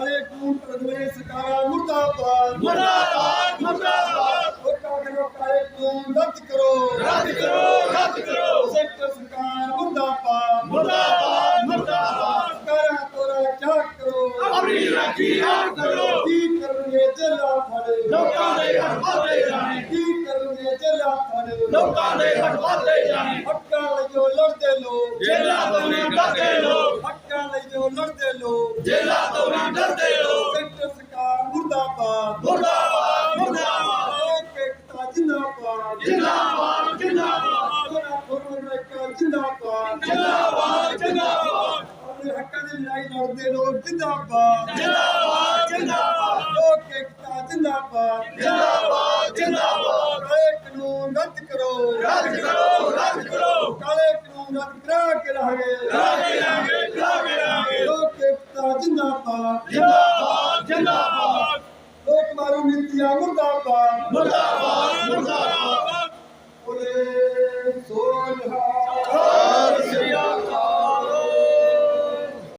ਕਾਲੇ ਕੂਨ ਪ੍ਰਦਵੇ ਸਰਕਾਰਾਂ ਮੁਰਦਾਬਾਦ। ਮੁਰਦਾਬਾਦ ਮੁਰਦਾਬਾਦ। ਲੋਕਾਂ ਕਰੋ ਕਾਲੇ ਕੂਨ ਰੱਦ ਕਰੋ। ਰੱਦ ਕਰੋ ਰੱਦ ਕਰੋ। ਸੈਂਟਰ ਸਰਕਾਰ ਮੁਰਦਾਬਾਦ। ਮੁਰਦਾਬਾਦ ਮੁਰਦਾਬਾਦ। ਸਰਕਾਰਾਂ ਤੋਰਾ ਚਾਕ ਕਰੋ। ਆਪਣੀ ਰਾਖੀ ਆਪ ਕਰੋ। ਕੀ ਕਰਨਗੇ ਜੱਲਾ ਫੜੇ ਲੋਕਾਂ ਦੇ ਹਟਵਾਦੇ ਜਾਣੇ। ਕੀ ਕਰਨਗੇ ਜੱਲਾ ਫੜੇ ਲੋਕਾਂ ਦੇ ਹਟਵਾਦੇ ਜਾਣੇ। ਹੱਕਾਂ ਲਈ ਲੜਦੇ ਲੋਕ। ਜੇਲਾ ਨਾ ਡਰਦੇ ਲੋਕ। ਹੱਕਾਂ ਲਈ ਲੜਦੇ ਲੋਕ। ਜੇਲਾ ਮੁਰਦਾਬਾਦ ਮੁਰਦਾਬਾਦ। ਮੁਰਦਾਬਾਦ ਇਕਤਾ ਜਿੰਦਾਬਾਦ। ਜਿੰਦਾਬਾਦ ਜਿੰਦਾਬਾਦ। ਜਿੰਦਾਬਾਦ। ਜਿੰਦਾਬਾਦ ਜਿੰਦਾਬਾਦ। ਆਪਣੇ ਹੱਕਾਂ ਦੀ ਲੜਾਈ ਲੜਦੇ ਲੋਕ ਜਿੰਦਾਬਾਦ। ਜਿੰਦਾਬਾਦ ਜਿੰਦਾਬਾਦ। ਲੋਕ ਇਕਤਾ ਜਿੰਦਾਬਾਦ। ਜਿੰਦਾਬਾਦ ਜਿੰਦਾਬਾਦ। ਕਾਨੂੰਨ ਰੱਦ ਕਰੋ। ਰੱਦ ਕਰੋ ਰੱਦ ਕਰੋ। ਕਾਲੇ ਕਾਨੂੰਨ ਰੱਦ ਕਰਾ ਕੇ ਰਹਾਂਗੇ ਲਾਗੇ ਲਾਗੇ ਲਾਗੇ। ਲੋਕ ਇਕਤਾ ਜਿੰਦਾਬਾਦ। ਜਿੰਦਾਬਾਦ ਜਿੰਦਾਬਾਦ। ਲੋਕ ਮਾਰੂ ਨੀਤੀਆਂ ਮੁਰਦਾਬਾਦ ਮੁਰਦਾਬਾਦ